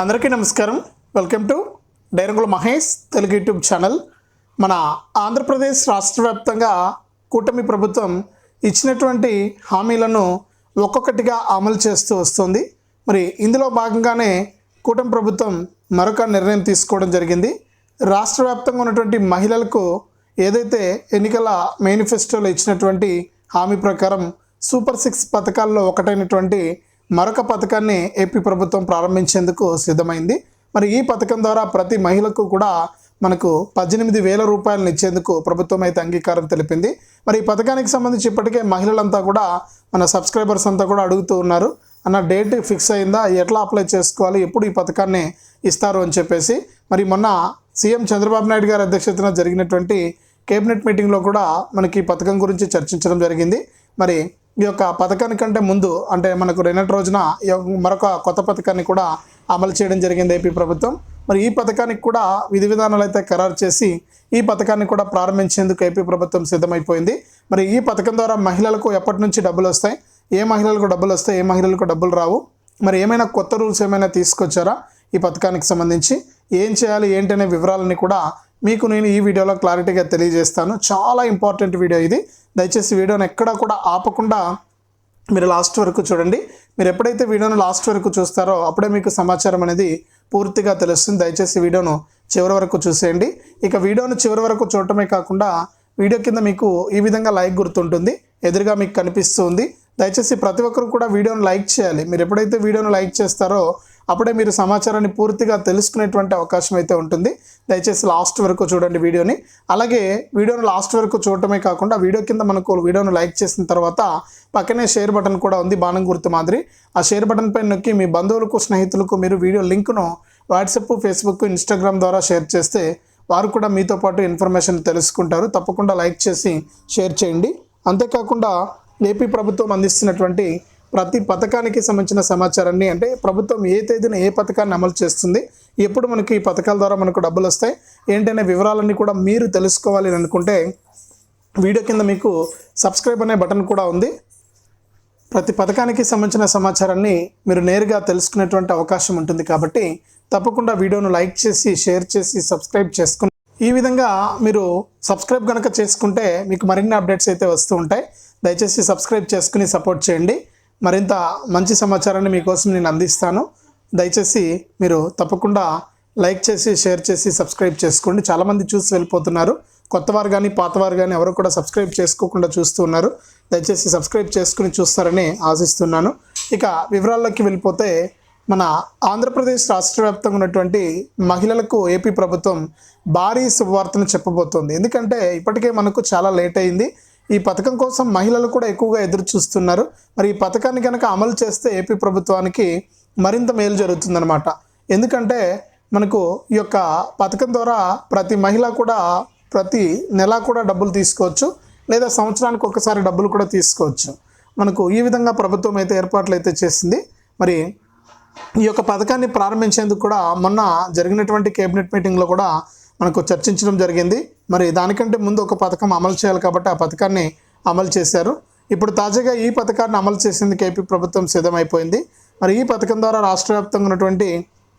అందరికీ నమస్కారం. Welcome to Dairangula Mahesh Telugu YouTube channel. మన ఆంధ్రప్రదేశ్ రాష్ట్ర వ్యాప్తంగా కూటమి ప్రభుత్వం ఇచ్చినటువంటి హామీలను ఒక్కొక్కటిగా అమలు చేస్తూ వస్తుంది. మరి ఇందులో భాగంగానే కూటమి ప్రభుత్వం మరొక నిర్ణయం తీసుకోవడం జరిగింది. రాష్ట్ర వ్యాప్తంగా ఉన్నటువంటి మహిళలకు ఏదైతే ఎన్నికల మేనిఫెస్టోలో ఇచ్చినటువంటి హామీ ప్రకారం సూపర్ సిక్స్ పథకాల్లో ఒకటైనటువంటి మరొక పథకాన్ని ఏపీ ప్రభుత్వం ప్రారంభించేందుకు సిద్ధమైంది. మరి ఈ పథకం ద్వారా ప్రతి మహిళకు కూడా మనకు పద్దెనిమిది వేల రూపాయలను ఇచ్చేందుకు ప్రభుత్వం అయితే అంగీకారం తెలిపింది. మరి ఈ పథకానికి సంబంధించి ఇప్పటికే మహిళలంతా కూడా మన సబ్స్క్రైబర్స్ అంతా కూడా అడుగుతూ ఉన్నారు. అన్న డేట్ ఫిక్స్ అయిందా? ఎట్లా అప్లై చేసుకోవాలి? ఎప్పుడు ఈ పథకాన్ని ఇస్తారు అని చెప్పేసి. మరి మొన్న సీఎం చంద్రబాబు నాయుడు గారి అధ్యక్షతన జరిగినటువంటి కేబినెట్ మీటింగ్లో కూడా మనకి ఈ పథకం గురించి చర్చించడం జరిగింది. మరి ఈ యొక్క పథకాని కంటే ముందు అంటే మనకు రెండటి రోజున మరొక కొత్త పథకాన్ని కూడా అమలు చేయడం జరిగింది ఏపీ ప్రభుత్వం. మరి ఈ పథకానికి కూడా విధి విధానాలు అయితే ఖరారు చేసి ఈ పథకాన్ని కూడా ప్రారంభించేందుకు ఏపీ ప్రభుత్వం సిద్ధమైపోయింది. మరి ఈ పథకం ద్వారా మహిళలకు ఎప్పటి నుంచి డబ్బులు వస్తాయి? ఏ మహిళలకు డబ్బులు వస్తాయి? ఏ మహిళలకు డబ్బులు రావు? మరి ఏమైనా కొత్త రూల్స్ ఏమైనా తీసుకొచ్చారా ఈ పథకానికి సంబంధించి? ఏం చేయాలి? ఏంటనే వివరాలని కూడా మీకు నేను ఈ వీడియోలో క్లారిటీగా తెలియజేస్తాను. చాలా ఇంపార్టెంట్ వీడియో ఇది. దయచేసి వీడియోని ఎక్కడా కూడా ఆపకుండా మీరు లాస్ట్ వరకు చూడండి. మీరు ఎప్పుడైతే వీడియోను లాస్ట్ వరకు చూస్తారో అప్పుడే మీకు సమాచారం అనేది పూర్తిగా తెలుస్తుంది. దయచేసి వీడియోను చివరి వరకు చూసేయండి. ఇక వీడియోను చివరి వరకు చూడటమే కాకుండా వీడియో కింద మీకు ఈ విధంగా లైక్ గుర్తుంటుంది. ఎదురుగా మీకు కనిపిస్తుంది. దయచేసి ప్రతి ఒక్కరు కూడా వీడియోను లైక్ చేయాలి. మీరు ఎప్పుడైతే వీడియోను లైక్ చేస్తారో అప్పుడే మీరు సమాచారాన్ని పూర్తిగా తెలుసుకునేటువంటి అవకాశం అయితే ఉంటుంది. దయచేసి లాస్ట్ వరకు చూడండి వీడియోని. అలాగే వీడియోను లాస్ట్ వరకు చూడటమే కాకుండా వీడియో కింద మనకు వీడియోను లైక్ చేసిన తర్వాత పక్కనే షేర్ బటన్ కూడా ఉంది బాణం గుర్తు మాదిరి. ఆ షేర్ బటన్ పైన నొక్కి మీ బంధువులకు స్నేహితులకు మీరు వీడియో లింక్ను వాట్సాప్ ఫేస్బుక్ ఇన్స్టాగ్రామ్ ద్వారా షేర్ చేస్తే వారు కూడా మీతో పాటు ఇన్ఫర్మేషన్ తెలుసుకుంటారు. తప్పకుండా లైక్ చేసి షేర్ చేయండి. అంతేకాకుండా ఏపీ ప్రభుత్వం అందిస్తున్నటువంటి ప్రతి పథకానికి సంబంధించిన సమాచారాన్ని అంటే ప్రభుత్వం ఏ తేదీన ఏ పథకాన్ని అమలు చేస్తుంది ఎప్పుడు మనకి ఈ పథకాల ద్వారా మనకు డబ్బులు వస్తాయి ఏంటనే వివరాలన్నీ కూడా మీరు తెలుసుకోవాలి అని అనుకుంటే వీడియో కింద మీకు సబ్స్క్రైబ్ అనే బటన్ కూడా ఉంది. ప్రతి పథకానికి సంబంధించిన సమాచారాన్ని మీరు నేరుగా తెలుసుకునేటువంటి అవకాశం ఉంటుంది కాబట్టి తప్పకుండా వీడియోను లైక్ చేసి షేర్ చేసి సబ్స్క్రైబ్ చేసుకుని ఈ విధంగా మీరు సబ్స్క్రైబ్ కనుక చేసుకుంటే మీకు మరిన్ని అప్డేట్స్ అయితే వస్తూ ఉంటాయి. దయచేసి సబ్స్క్రైబ్ చేసుకుని సపోర్ట్ చేయండి. మరింత మంచి సమాచారాన్ని మీకోసం నేను అందిస్తాను. దయచేసి మీరు తప్పకుండా లైక్ చేసి షేర్ చేసి సబ్స్క్రైబ్ చేసుకోండి. చాలామంది చూసి వెళ్ళిపోతున్నారు. కొత్తవారు కానీ పాతవారు కానీ ఎవరు కూడా సబ్స్క్రైబ్ చేసుకోకుండా చూస్తూ ఉన్నారు. దయచేసి సబ్స్క్రైబ్ చేసుకుని చూస్తారని ఆశిస్తున్నాను. ఇక వివరాల్లోకి వెళ్ళిపోతే మన ఆంధ్రప్రదేశ్ రాష్ట్ర వ్యాప్తంగా ఉన్నటువంటి మహిళలకు ఏపీ ప్రభుత్వం భారీ శుభవార్తను చెప్పబోతోంది. ఎందుకంటే ఇప్పటికే మనకు చాలా లేట్ అయింది. ఈ పథకం కోసం మహిళలు కూడా ఎక్కువగా ఎదురు చూస్తున్నారు. మరి ఈ పథకాన్ని కనుక అమలు చేస్తే ఏపీ ప్రభుత్వానికి మరింత మేలు జరుగుతుందన్నమాట. ఎందుకంటే మనకు ఈ యొక్క పథకం ద్వారా ప్రతి మహిళ కూడా ప్రతి నెల కూడా డబ్బులు తీసుకోవచ్చు. లేదా సంవత్సరానికి ఒకసారి డబ్బులు కూడా తీసుకోవచ్చు. మనకు ఈ విధంగా ప్రభుత్వం అయితే ఏర్పాట్లు అయితే చేసింది. మరి ఈ యొక్క పథకాన్ని ప్రారంభించేందుకు కూడా మొన్న జరిగినటువంటి కేబినెట్ మీటింగ్లో కూడా మనకు చర్చించడం జరిగింది. మరి దానికంటే ముందు ఒక పథకం అమలు చేయాలి కాబట్టి ఆ పథకాన్ని అమలు చేశారు. ఇప్పుడు తాజాగా ఈ పథకాన్ని అమలు చేసేందుకు ఏపీ ప్రభుత్వం సిద్ధమైపోయింది. మరి ఈ పథకం ద్వారా రాష్ట్ర వ్యాప్తంగా ఉన్నటువంటి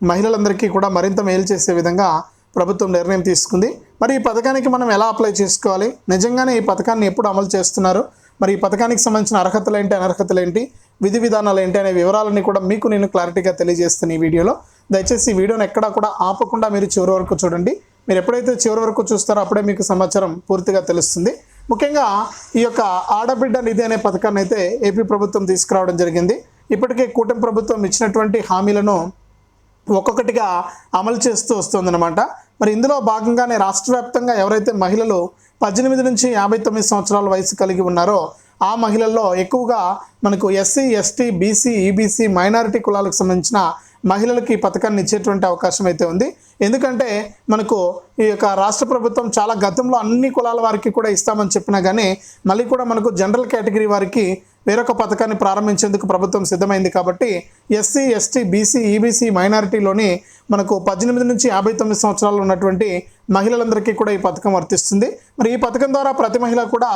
మహిళలందరికీ కూడా మరింత మేలు చేసే విధంగా ప్రభుత్వం నిర్ణయం తీసుకుంది. మరి ఈ పథకానికి మనం ఎలా అప్లై చేసుకోవాలి? నిజంగానే ఈ పథకాన్ని ఎప్పుడు అమలు చేస్తున్నారు? మరి ఈ పథకానికి సంబంధించిన అర్హతలు ఏంటి? అనర్హతలు ఏంటి? విధి విధానాలు ఏంటి? అనే వివరాలన్నీ కూడా మీకు నేను క్లారిటీగా తెలియజేస్తాను ఈ వీడియోలో. దయచేసి ఈ వీడియోని ఎక్కడా కూడా ఆపకుండా మీరు చివరి వరకు చూడండి. మీరు ఎప్పుడైతే చివరి వరకు చూస్తారో అప్పుడే మీకు సమాచారం పూర్తిగా తెలుస్తుంది. ముఖ్యంగా ఈ యొక్క ఆడబిడ్డ నిధి అనే పథకాన్ని అయితే ఏపీ ప్రభుత్వం తీసుకురావడం జరిగింది. ఇప్పటికే కూటమి ప్రభుత్వం ఇచ్చినటువంటి హామీలను ఒక్కొక్కటిగా అమలు చేస్తూ వస్తుందన్నమాట. మరి ఇందులో భాగంగానే రాష్ట్ర వ్యాప్తంగా ఎవరైతే మహిళలు పద్దెనిమిది నుంచి యాభై తొమ్మిది సంవత్సరాల వయసు కలిగి ఉన్నారో ఆ మహిళల్లో ఎక్కువగా మనకు SC ST BC EBC minority కులాలకు సంబంధించిన మహిళలకి ఈ పథకాన్ని ఇచ్చేటువంటి అవకాశం అయితే ఉంది. ఎందుకంటే మనకు ఈ యొక్క రాష్ట్ర ప్రభుత్వం చాలా గతంలో అన్ని కులాల వారికి కూడా ఇస్తామని చెప్పినా కానీ మళ్ళీ కూడా మనకు జనరల్ కేటగిరీ వారికి వేరొక పథకాన్ని ప్రారంభించేందుకు ప్రభుత్వం సిద్ధమైంది కాబట్టి S C S T B C E B C మైనారిటీలోని మనకు పద్దెనిమిది నుంచి యాభై తొమ్మిది సంవత్సరాలు ఉన్నటువంటి మహిళలందరికీ కూడా ఈ పథకం వర్తిస్తుంది. మరి ఈ పథకం ద్వారా ప్రతి మహిళ కూడా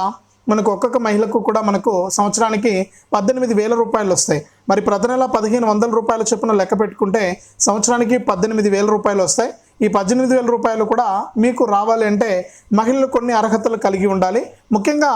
మనకు ఒక్కొక్క మహిళకు కూడా మనకు సంవత్సరానికి పద్దెనిమిది వేల రూపాయలు వస్తాయి. మరి ప్రతి నెల పదిహేను వందల రూపాయల చొప్పున లెక్క పెట్టుకుంటే సంవత్సరానికి పద్దెనిమిది వేల రూపాయలు వస్తాయి. ఈ పద్దెనిమిది వేల రూపాయలు కూడా మీకు రావాలి అంటే మహిళలు కొన్ని అర్హతలు కలిగి ఉండాలి. ముఖ్యంగా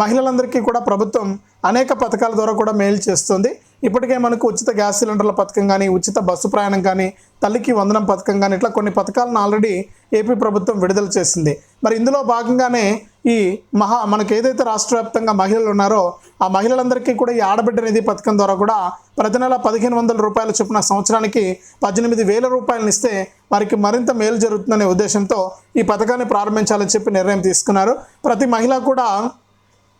మహిళలందరికీ కూడా ప్రభుత్వం అనేక పథకాల ద్వారా కూడా మేలు చేస్తుంది. ఇప్పటికే మనకు ఉచిత గ్యాస్ సిలిండర్ల పథకం కానీ ఉచిత బస్సు ప్రయాణం కానీ తల్లికి వందనం పథకం కానీ ఇట్లా కొన్ని పథకాలను ఆల్రెడీ ఏపీ ప్రభుత్వం విడుదల చేసింది. మరి ఇందులో భాగంగానే ఈ మహా మనకు ఏదైతే రాష్ట్ర వ్యాప్తంగా మహిళలు ఉన్నారో ఆ మహిళలందరికీ కూడా ఈ ఆడబిడ్డ నిధి పథకం ద్వారా కూడా ప్రతి నెల పదిహేను వందల రూపాయల చొప్పున సంవత్సరానికి పద్దెనిమిది వేల రూపాయలను ఇస్తే వారికి మరింత మేలు జరుగుతుందనే ఉద్దేశంతో ఈ పథకాన్ని ప్రారంభించాలని చెప్పి నిర్ణయం తీసుకున్నారు. ప్రతి మహిళ కూడా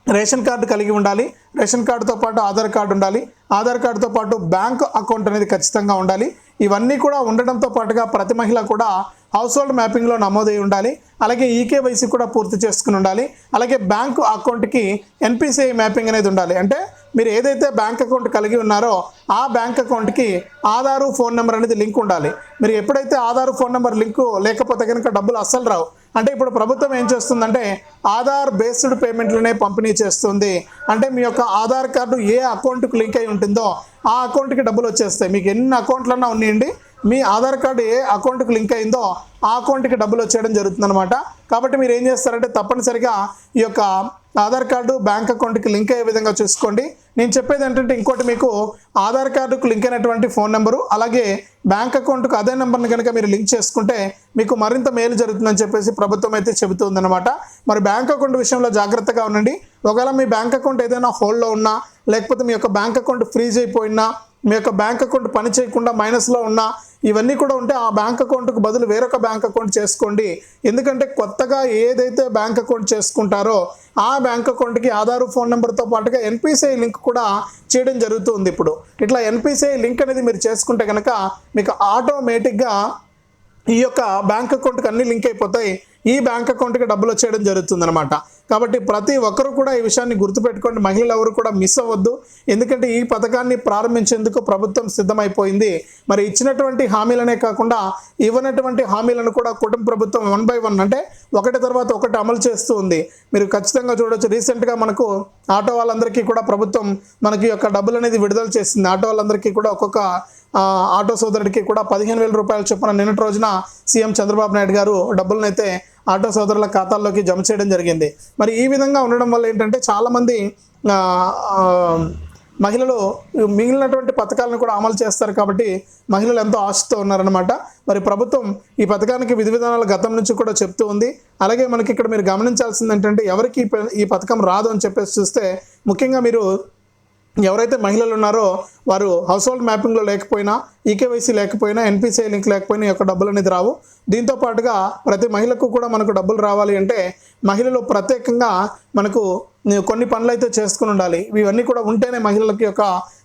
రేషన్ కార్డు కలిగి ఉండాలి రేషన్ కార్డుతో పాటు ఆధార్ కార్డు ఉండాలి ఆధార్ కార్డుతో పాటు బ్యాంక్ అకౌంట్ అనేది ఖచ్చితంగా ఉండాలి. ఇవన్నీ కూడా ఉండడంతో పాటుగా ప్రతి మహిళ కూడా హౌస్ హోల్డ్ మ్యాపింగ్లో నమోదై ఉండాలి. అలాగే ఈకేవైసీ కూడా పూర్తి చేసుకుని ఉండాలి. అలాగే బ్యాంకు అకౌంట్కి ఎన్పిసిఐ మ్యాపింగ్ అనేది ఉండాలి. అంటే మీరు ఏదైతే బ్యాంక్ అకౌంట్ కలిగి ఉన్నారో ఆ బ్యాంక్ అకౌంట్కి ఆధారు ఫోన్ నెంబర్ అనేది లింక్ ఉండాలి. మీరు ఎప్పుడైతే ఆధారు ఫోన్ నెంబర్ లింకు లేకపోతే కనుక డబ్బులు అస్సలు రావు. అంటే ఇప్పుడు ప్రభుత్వం ఏం చేస్తుందంటే ఆధార్ బేస్డ్ పేమెంట్లనే పంపిణీ చేస్తుంది. అంటే మీ యొక్క ఆధార్ కార్డు ఏ అకౌంట్కు లింక్ అయి ఉంటుందో ఆ అకౌంట్కి డబ్బులు వచ్చేస్తాయి. మీకు ఎన్ని అకౌంట్లన్నా ఉన్నాయండి. మీ ఆధార్ కార్డు ఏ అకౌంట్కి లింక్ అయిందో ఆ అకౌంట్కి డబ్బులు వచ్చేయడం జరుగుతుందన్నమాట. కాబట్టి మీరు ఏం చేస్తారంటే తప్పనిసరిగా ఈ యొక్క ఆధార్ కార్డు బ్యాంక్ అకౌంట్కి లింక్ అయ్యే విధంగా చూసుకోండి. నేను చెప్పేది ఏంటంటే ఇంకోటి మీకు ఆధార్ కార్డుకు లింక్ అయినటువంటి ఫోన్ నెంబరు అలాగే బ్యాంక్ అకౌంట్కు అదే నెంబర్ని కనుక మీరు లింక్ చేసుకుంటే మీకు మరింత మేలు జరుగుతుందని చెప్పేసి ప్రభుత్వం అయితే చెబుతుందన్నమాట. మరి బ్యాంక్ అకౌంట్ విషయంలో జాగ్రత్తగా ఉండండి. ఒకవేళ మీ బ్యాంక్ అకౌంట్ ఏదైనా హోల్డ్లో ఉన్నా లేకపోతే మీ యొక్క బ్యాంక్ అకౌంట్ ఫ్రీజ్ అయిపోయినా మీ యొక్క బ్యాంక్ అకౌంట్ పని చేయకుండా మైనస్లో ఉన్నా ఇవన్నీ కూడా ఉంటే ఆ బ్యాంక్ అకౌంట్కు బదులు వేరొక బ్యాంక్ అకౌంట్ చేసుకోండి. ఎందుకంటే కొత్తగా ఏదైతే బ్యాంక్ అకౌంట్ చేసుకుంటారో ఆ బ్యాంక్ అకౌంట్కి ఆధార్ ఫోన్ నెంబర్తో పాటుగా ఎన్పిసిఐ లింక్ కూడా చేయడం జరుగుతుంది ఇప్పుడు. ఇట్లా ఎన్పిసిఐ లింక్ అనేది మీరు చేసుకుంటే కనుక మీకు ఆటోమేటిక్గా ఈ యొక్క బ్యాంక్ అకౌంట్కి అన్ని లింక్ అయిపోతాయి. ఈ బ్యాంక్ అకౌంట్కి డబ్బులు వచ్చేయడం జరుగుతుందనమాట కాబట్టి ప్రతి ఒక్కరు కూడా ఈ విషయాన్ని గుర్తుపెట్టుకోండి. మహిళలు ఎవరు కూడా మిస్ అవ్వద్దు. ఎందుకంటే ఈ పథకాన్ని ప్రారంభించేందుకు ప్రభుత్వం సిద్ధమైపోయింది. మరి ఇచ్చినటువంటి హామీలనే కాకుండా ఇవ్వనటువంటి హామీలను కూడా కుటుంబ ప్రభుత్వం వన్ బై వన్ అంటే ఒకటి తర్వాత ఒకటి అమలు చేస్తూ ఉంది. మీరు ఖచ్చితంగా చూడవచ్చు రీసెంట్గా మనకు ఆటో వాళ్ళందరికీ కూడా ప్రభుత్వం మనకి యొక్క డబ్బులు అనేది విడుదల చేసింది. ఆటో వాళ్ళందరికీ కూడా ఒక్కొక్క ఆటో సోదరుడికి కూడా పదిహేను వేల రూపాయల చొప్పున నిన్నటి రోజున సీఎం చంద్రబాబు నాయుడు గారు డబ్బులనైతే అయితే ఆటో సోదరుల ఖాతాల్లోకి జమ చేయడం జరిగింది. మరి ఈ విధంగా ఉండడం వల్ల ఏంటంటే చాలామంది మహిళలు మిగిలినటువంటి పథకాలను కూడా అమలు చేస్తారు కాబట్టి మహిళలు ఎంతో ఆశతో ఉన్నారనమాట మరి ప్రభుత్వం ఈ పథకానికి విధి విధానాలు గతం నుంచి కూడా చెప్తూ ఉంది. అలాగే మనకి ఇక్కడ మీరు గమనించాల్సింది ఏంటంటే ఎవరికి ఈ ఈ పథకం రాదు అని చెప్పేసి చూస్తే ముఖ్యంగా మీరు ఎవరైతే మహిళలు ఉన్నారో వారు హౌస్ హోల్డ్ మ్యాపింగ్లో లేకపోయినా ఈకేవైసీ లేకపోయినా ఎన్పిసిఐ లింక్ లేకపోయినా యొక్క డబ్బులు అనేది రావు. దీంతో పాటుగా ప్రతి మహిళకు కూడా మనకు డబ్బులు రావాలి అంటే మహిళలు ప్రత్యేకంగా మనకు కొన్ని పనులు అయితే చేసుకుని ఉండాలి. ఇవన్నీ కూడా ఉంటేనే మహిళలకి యొక్క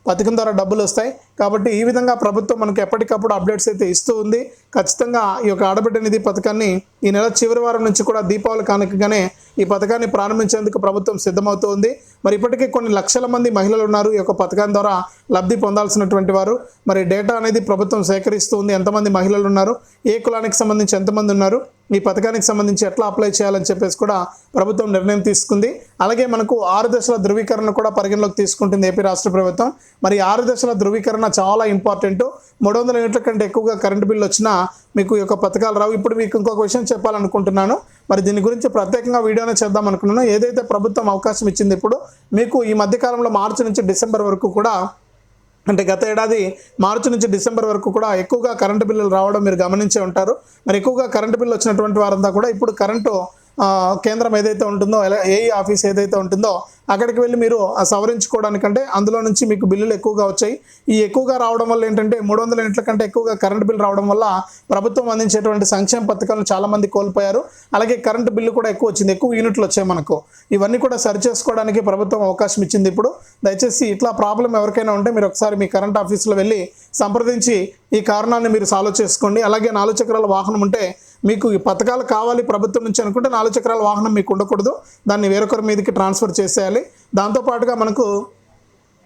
పథకం ద్వారా డబ్బులు వస్తాయి. కాబట్టి ఈ విధంగా ప్రభుత్వం మనకు ఎప్పటికప్పుడు అప్డేట్స్ అయితే ఇస్తూ ఉంది. ఖచ్చితంగా ఈ యొక్క ఆడబిడ్డ నిధి పథకాన్ని ఈ నెల చివరి వారం నుంచి కూడా దీపావళి కానుకగానే ఈ పథకాన్ని ప్రారంభించేందుకు ప్రభుత్వం సిద్ధమవుతూ ఉంది మరి ఇప్పటికీ కొన్ని లక్షల మంది మహిళలు ఉన్నారు. ఈ యొక్క పథకం ద్వారా లబ్ధి పొందాల్సినటువంటి వారు. మరి డేటా అనేది ప్రభుత్వం సేకరిస్తూ ఉంది. ఎంతమంది మహిళలు ఉన్నారు? ఏ కులానికి సంబంధించి ఎంతమంది ఉన్నారు? ఈ పథకానికి సంబంధించి ఎట్లా అప్లై చేయాలని చెప్పేసి కూడా ప్రభుత్వం నిర్ణయం తీసుకుంది. అలాగే మనకు ఆరు దశల ధృవీకరణ కూడా పరిగణలోకి తీసుకుంటుంది ఏపీ రాష్ట్ర ప్రభుత్వం. మరి ఆరు దశల ధృవీకరణ చాలా ఇంపార్టెంట్ మూడు వందల యూనిట్ల కంటే ఎక్కువగా కరెంటు బిల్లు వచ్చినా మీకు ఈ యొక్క పథకాలు రావు. ఇప్పుడు మీకు ఇంకొక విషయం చెప్పాలనుకుంటున్నాను. మరి దీని గురించి ప్రత్యేకంగా వీడియోనే చేద్దాం అనుకున్నాను. ఏదైతే ప్రభుత్వం అవకాశం ఇచ్చింది ఇప్పుడు మీకు ఈ మధ్యకాలంలో మార్చి నుంచి డిసెంబర్ వరకు కూడా అంటే గత ఏడాది మార్చి నుంచి డిసెంబర్ వరకు కూడా ఎక్కువగా కరెంటు బిల్లులు రావడం మీరు గమనించే ఉంటారు. మరి ఎక్కువగా కరెంటు బిల్లు వచ్చినటువంటి వారంతా కూడా ఇప్పుడు కరెంటు కేంద్రం ఏదైతే ఉంటుందో ఎలా- ఆఫీస్ ఏదైతే ఉంటుందో అక్కడికి వెళ్ళి మీరు సవరించుకోవడానికంటే అందులో నుంచి మీకు బిల్లులు ఎక్కువగా వచ్చాయి. ఈ ఎక్కువగా రావడం వల్ల ఏంటంటే మూడు వందల యూనిట్ల కంటే ఎక్కువగా కరెంటు బిల్లు రావడం వల్ల ప్రభుత్వం అందించేటువంటి సంక్షేమ పథకాలను చాలామంది కోల్పోయారు. అలాగే కరెంటు బిల్లు కూడా ఎక్కువ వచ్చింది. ఎక్కువ యూనిట్లు వచ్చాయి మనకు. ఇవన్నీ కూడా సరి చేసుకోవడానికి ప్రభుత్వం అవకాశం ఇచ్చింది ఇప్పుడు. దయచేసి ఇట్లా ప్రాబ్లం ఎవరికైనా ఉంటే మీరు ఒకసారి మీ కరెంట్ ఆఫీస్లో వెళ్ళి సంప్రదించి ఈ కారణాన్ని మీరు సాల్వ్ చేసుకోండి. అలాగే నాలుగు చక్రాల వాహనం ఉంటే మీకు ఈ పథకాలు కావాలి ప్రభుత్వం నుంచి అనుకుంటే నాలుగు చక్రాల వాహనం మీకు ఉండకూడదు. దాన్ని వేరొకరి మీదకి ట్రాన్స్ఫర్ చేసేయాలి. దాంతోపాటుగా మనకు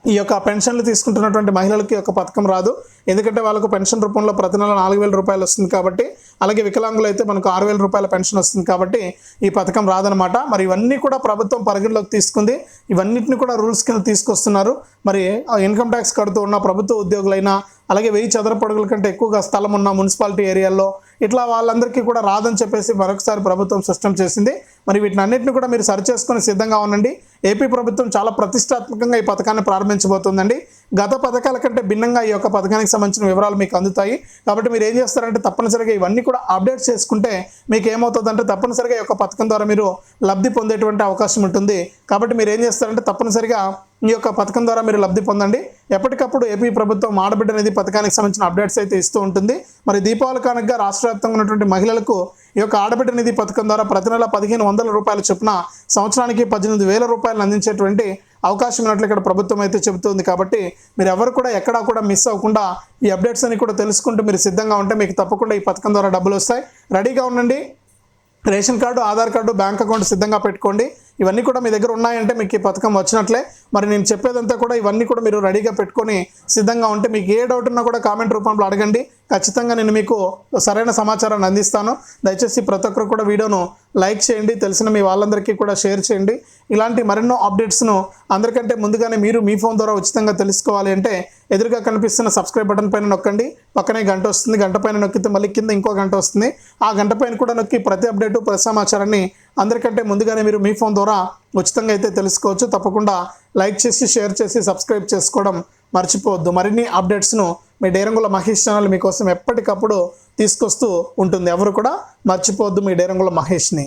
ఈ యొక్క పెన్షన్లు తీసుకుంటున్నటువంటి మహిళలకి ఈ యొక్క పథకం రాదు. ఎందుకంటే వాళ్ళకు పెన్షన్ రూపంలో ప్రతి నెల నాలుగు వేల రూపాయలు వస్తుంది కాబట్టి అలాగే వికలాంగులు అయితే మనకు ఆరు వేల రూపాయల పెన్షన్ వస్తుంది కాబట్టి ఈ పథకం రాదనమాట మరి ఇవన్నీ కూడా ప్రభుత్వం పరిగణలోకి తీసుకుంది. ఇవన్నిటిని కూడా రూల్స్ కింద తీసుకొస్తున్నారు. మరి ఇన్కమ్ ట్యాక్స్ కడుతూ ఉన్న ప్రభుత్వ ఉద్యోగులైనా అలాగే వెయ్యి చదరపడుగుల కంటే ఎక్కువగా స్థలం ఉన్న మున్సిపాలిటీ ఏరియాల్లో ఇట్లా వాళ్ళందరికీ కూడా రాదని చెప్పేసి మరొకసారి ప్రభుత్వం స్పష్టం చేసింది. మరి వీటిని అన్నింటిని కూడా మీరు సరిచేసుకొని సిద్ధంగా ఉండండి. ఏపీ ప్రభుత్వం చాలా ప్రతిష్టాత్మకంగా ఈ పథకాన్ని ప్రారంభించబోతుందండి. గత పథకాల కంటే భిన్నంగా ఈ యొక్క పథకానికి సంబంధించిన వివరాలు మీకు అందుతాయి. కాబట్టి మీరు ఏం చేస్తారంటే తప్పనిసరిగా ఇవన్నీ కూడా అప్డేట్ చేసుకుంటే మీకు ఏమవుతుందంటే తప్పనిసరిగా ఈ యొక్క పథకం ద్వారా మీరు లబ్ధి పొందేటువంటి అవకాశం ఉంటుంది. కాబట్టి మీరు ఏం చేస్తారంటే తప్పనిసరిగా ఈ యొక్క పథకం ద్వారా మీరు లబ్ధి పొందండి. ఎప్పటికప్పుడు ఏపీ ప్రభుత్వం ఆడబిడ్డ నిధి పథకానికి సంబంధించిన అప్డేట్స్ అయితే ఇస్తూ ఉంటుంది. మరి దీపావళి కానుకగా రాష్ట్ర వ్యాప్తంగా ఉన్నటువంటి మహిళలకు ఈ యొక్క ఆడబిడ్డ నిధి పథకం ద్వారా ప్రతి నెల పదిహేను వందల రూపాయల చొప్పున సంవత్సరానికి పద్దెనిమిది వేల రూపాయలు అందించేటువంటి అవకాశం ఉన్నట్లు ఇక్కడ ప్రభుత్వం అయితే చెబుతుంది. కాబట్టి మీరు ఎవరు కూడా ఎక్కడా కూడా మిస్ అవ్వకుండా ఈ అప్డేట్స్ అన్ని కూడా తెలుసుకుంటూ మీరు సిద్ధంగా ఉంటే మీకు తప్పకుండా ఈ పథకం ద్వారా డబ్బులు వస్తాయి. రెడీగా ఉండండి. Ration card Aadhaar card bank account సిద్ధంగా పెట్టుకోండి. ఇవన్నీ కూడా మీ దగ్గర ఉన్నాయంటే మీకు ఈ పథకం వచ్చినట్లే. మరి నేను చెప్పేదంతా కూడా ఇవన్నీ కూడా మీరు రెడీగా పెట్టుకొని సిద్ధంగా ఉంటే మీకు ఏ డౌట్ ఉన్నా కూడా కామెంట్ రూపంలో అడగండి. ఖచ్చితంగా నేను మీకు సరైన సమాచారాన్ని అందిస్తాను. దయచేసి ప్రతి ఒక్కరు కూడా వీడియోను లైక్ చేయండి తెలిసిన మీ వాళ్ళందరికీ కూడా షేర్ చేయండి. ఇలాంటి మరెన్నో అప్డేట్స్ను అందరికంటే ముందుగానే మీరు మీ ఫోన్ ద్వారా ఉచితంగా తెలుసుకోవాలి అంటే ఎదురుగా కనిపిస్తున్న సబ్స్క్రైబ్ బటన్ పైన నొక్కండి. పక్కనే గంట వస్తుంది. గంట పైన నొక్కితే మళ్ళీ కింద ఇంకో గంట వస్తుంది. ఆ గంట పైన కూడా నొక్కి ప్రతి అప్డేటు ప్రతి సమాచారాన్ని అందరికంటే ముందుగానే మీరు మీ ఫోన్ ద్వారా ఉచితంగా అయితే తెలుసుకోవచ్చు. తప్పకుండా లైక్ చేసి షేర్ చేసి సబ్స్క్రైబ్ చేసుకోవడం మర్చిపోవద్దు. మరిన్ని అప్డేట్స్ను మీ డేరంగుల మహేష్ ఛానల్ మీకోసం ఎప్పటికప్పుడు తీసుకొస్తూ ఉంటుంది. ఎవరు కూడా మర్చిపోవద్దు మీ డేరంగుల మహేష్ని.